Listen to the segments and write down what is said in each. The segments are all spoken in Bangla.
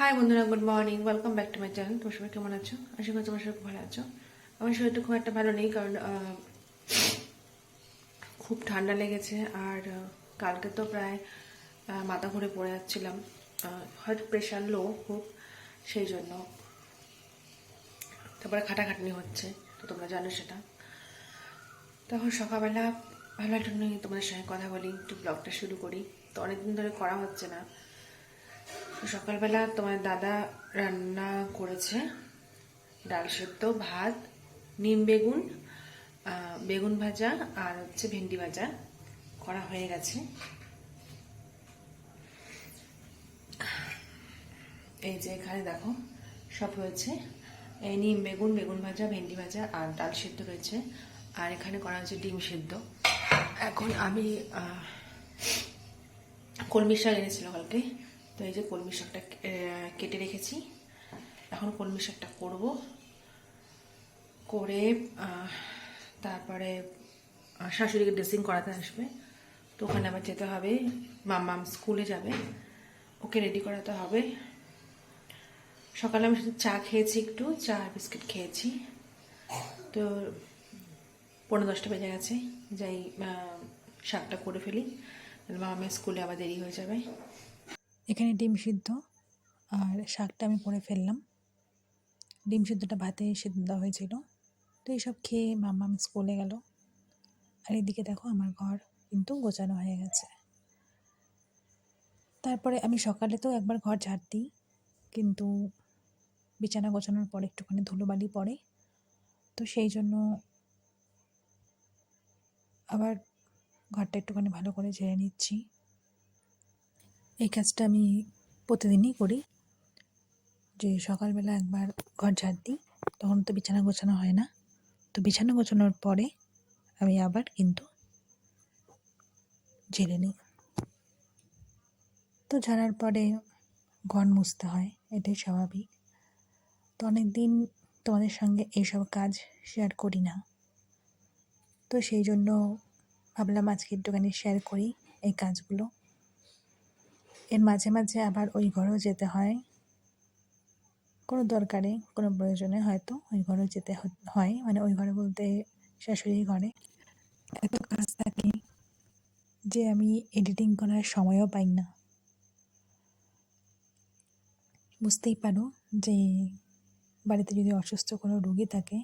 হাই বন্ধুরা good morning welcome back to my channel তোমার সবাই কেমন আছো? আশা করি তোমার সবাই ভালো আছো। আমার শরীরটা খুব একটা ভালো নেই, কারণ খুব ঠান্ডা লেগেছে। আর কালকে তো প্রায় মাথা ঘুরে পড়ে যাচ্ছিলাম। হয়তো প্রেশার লো খুব সেই জন্য। তারপরে খাটাখাটনি হচ্ছে, তো তোমরা জানো সেটা। তখন সকালবেলা ভালো একটা নিয়ে তোমাদের সঙ্গে কথা বলি, একটু ব্লগটা শুরু করি। তো অনেকদিন ধরে করা হচ্ছে না। তো সকালবেলা তোমার দাদা রান্না করেছে। ডাল সেদ্ধ, ভাত, নিম বেগুন বেগুন ভাজা আর হচ্ছে ভেন্ডি ভাজা করা হয়ে গেছে। এই যে এখানে দেখো, সব হয়েছে। এই নিম বেগুন বেগুন ভাজা, ভেন্ডি ভাজা আর ডাল সেদ্ধ রয়েছে আর এখানে করা হচ্ছে ডিম সেদ্ধ। এখন আমি কলমি শাক এনেছিল কালকে। তো এই যে কলমি শাকটা কেটে রেখেছি। এখন কলমি শাকটা করব। করে তারপরে শাশুড়িকে ড্রেসিং করাতে আসবে। তো ওখানে আবার যেতে হবে। মামাম স্কুলে যাবে। ওকে রেডি করাতে হবে। সকালে আমি শুধু চা খেয়েছি একটু, চা বিস্কিট খেয়েছি। তো পনেরো দশটা বেজে গেছে। যাই শাকটা করে ফেলি। মামামের স্কুলে আবার দেরি হয়ে যাবে। এখানে ডিম সিদ্ধ আর শাকটা আমি পরে ফেললাম। ডিম সিদ্ধটা ভাতে সিদ্ধ দেওয়া হয়েছিল। তো এইসব খেয়ে মাম্মা আমি স্কুলে গেল। আর এদিকে দেখো আমার ঘর কিন্তু গোছানো হয়ে গেছে। তারপরে আমি সকালে তো একবার ঘর ঝাড় দিই, কিন্তু বিছানা গোছানোর পরে একটুখানি ধুলোবালি পড়ে। তো সেই জন্য আবার ঘরটা একটুখানি ভালো করে ঝেড়ে নিচ্ছি। এই কাজটা আমি প্রতিদিনই করি। যে সকালবেলা একবার ঘর ঝাড় দিই, তখন তো বিছানা গোছানো হয় না। তো বিছানা গোছানোর পরে আমি আবার কিন্তু ঝেড়ে নিই। তো ঝাড়ার পরে ঘর মুছতে হয়, এটাই স্বাভাবিক। তো অনেক দিন তোমাদের সঙ্গে এইসব কাজ শেয়ার করি না। তো সেই জন্য ভাবলাম আজকে একটুখানি শেয়ার করি এই কাজগুলো। এর মাঝে মাঝে আবার ওই ঘরেও যেতে হয়। কোনো দরকারে, কোনো প্রয়োজনে হয়তো ওই ঘরেও যেতে হয়। মানে ওই ঘরে বলতে শাশুড়ি ঘরে। এত কাজ থাকে যে আমি এডিটিং করার সময়ও পাই না। বুঝতেই পারো যে বাড়িতে যদি অসুস্থ কোনো রুগী থাকে,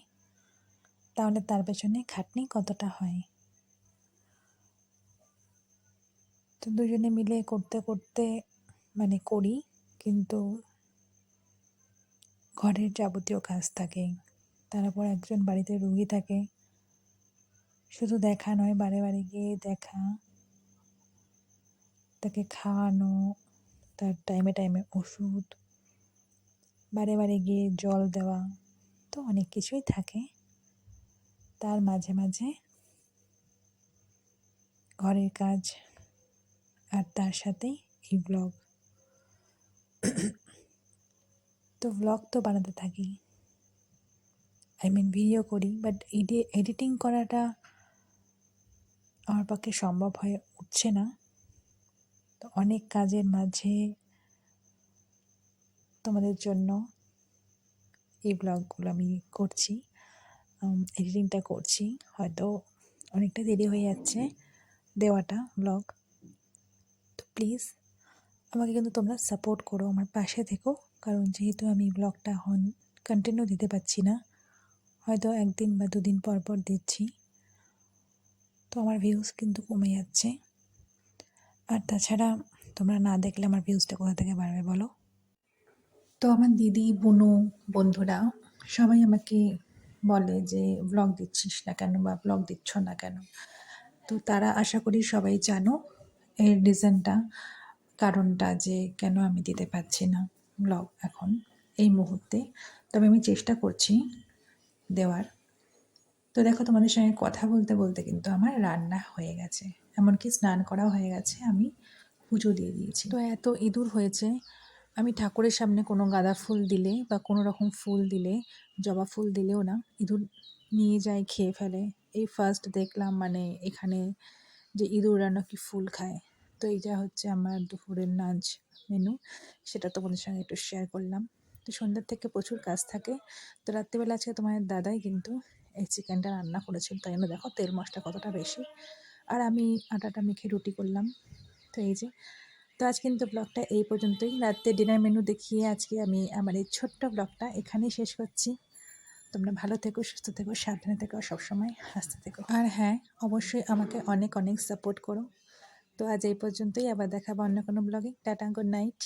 তাহলে তার পেছনে খাটনি কতটা হয়? তো দুজনে মিলে করতে করতে মানে করি, কিন্তু ঘরের যাবতীয় কাজ থাকে। তারপর একজন বাড়িতে রুগী থাকে। শুধু দেখা নয়, বারে বারে গিয়ে দেখা, তাকে খাওয়ানো, তার টাইমে টাইমে ওষুধ, বারে বারে গিয়ে জল দেওয়া, তো অনেক কিছুই থাকে। তার মাঝে মাঝে ঘরের কাজ আর তার সাথেই এই ব্লগ তো ব্লগ তো বানাতে থাকি। আই মিন ভিডিও করি বাট এডি এডিটিং করাটা আমার পক্ষে সম্ভব হয়ে উঠছে না। তো অনেক কাজের মাঝে তোমাদের জন্য এই ব্লগগুলো আমি করছি এডিটিংটা করছি। হয়তো অনেকটা দেরি হয়ে যাচ্ছে দেওয়াটা ব্লগ প্লিজ আমাকে কিন্তু তোমরা সাপোর্ট করো আমার পাশে থেকো। কারণ যেহেতু আমি ব্লগটা এখন কন্টিনিউ দিতে পারছি না, হয়তো একদিন বা দুদিন পর পর দিচ্ছি তো আমার ভিউজ কিন্তু কমে যাচ্ছে। আর তাছাড়া তোমরা না দেখলে আমার ভিউজটা কোথা থেকে বাড়বে বলো? তো আমার দিদি, বুনু, বন্ধুরা সবাই আমাকে বলে যে ব্লগ দিচ্ছিস না কেন বা ব্লগ দিচ্ছ না কেন? তো তারা আশা করি সবাই জানো। এর রিজনটা কারণটা যে কেন আমি দিতে পারছি না। ব্লগ এখন, এই মুহূর্তে। তবে আমি চেষ্টা করছি দেওয়ার। তো দেখো, তোমাদের সঙ্গে কথা বলতে বলতে কিন্তু আমার রান্না হয়ে গেছে। এমনকি স্নান করাও হয়ে গেছে, আমি পুজো দিয়ে দিয়েছি। তো এত ইঁদুর হয়েছে, আমি ঠাকুরের সামনে কোনো গাঁদা ফুল দিলে বা কোনো রকম ফুল দিলে, জবা ফুল দিলেও না, ইঁদুর নিয়ে যায়, খেয়ে ফেলে। এই ফার্স্ট দেখলাম মানে এখানে যে ইঁদুররা নাকি ফুল খায়। তো এই যা হচ্ছে আমার দুপুরের লাঞ্চ মেনু সেটা তোমাদের সঙ্গে একটু শেয়ার করলাম। তো সন্ধ্যার থেকে প্রচুর কাজ থাকে। তো রাত্রিবেলা আজকে তোমার দাদাই কিন্তু এই চিকেনটা রান্না করেছিল। তাই জন্য দেখো তেল মশলা কতটা বেশি। আর আমি আটাটা মেখে রুটি করলাম। তো এই যে। তো আজ কিন্তু ব্লগটা এই পর্যন্তই। রাত্রে ডিনার মেনু দেখিয়ে আজকে আমি আমার এই ছোট্ট ব্লগটা এখানেই শেষ করছি। তোমরা ভালো থেকো, সুস্থ থেকো, সাবধানে থেকো সবসময় হাসতে থেকো। আর হ্যাঁ অবশ্যই আমাকে অনেক অনেক সাপোর্ট করো। তো আজ এই পর্যন্তই, আবার দেখাবো অন্য কোনো ব্লগে টাটা গুড নাইট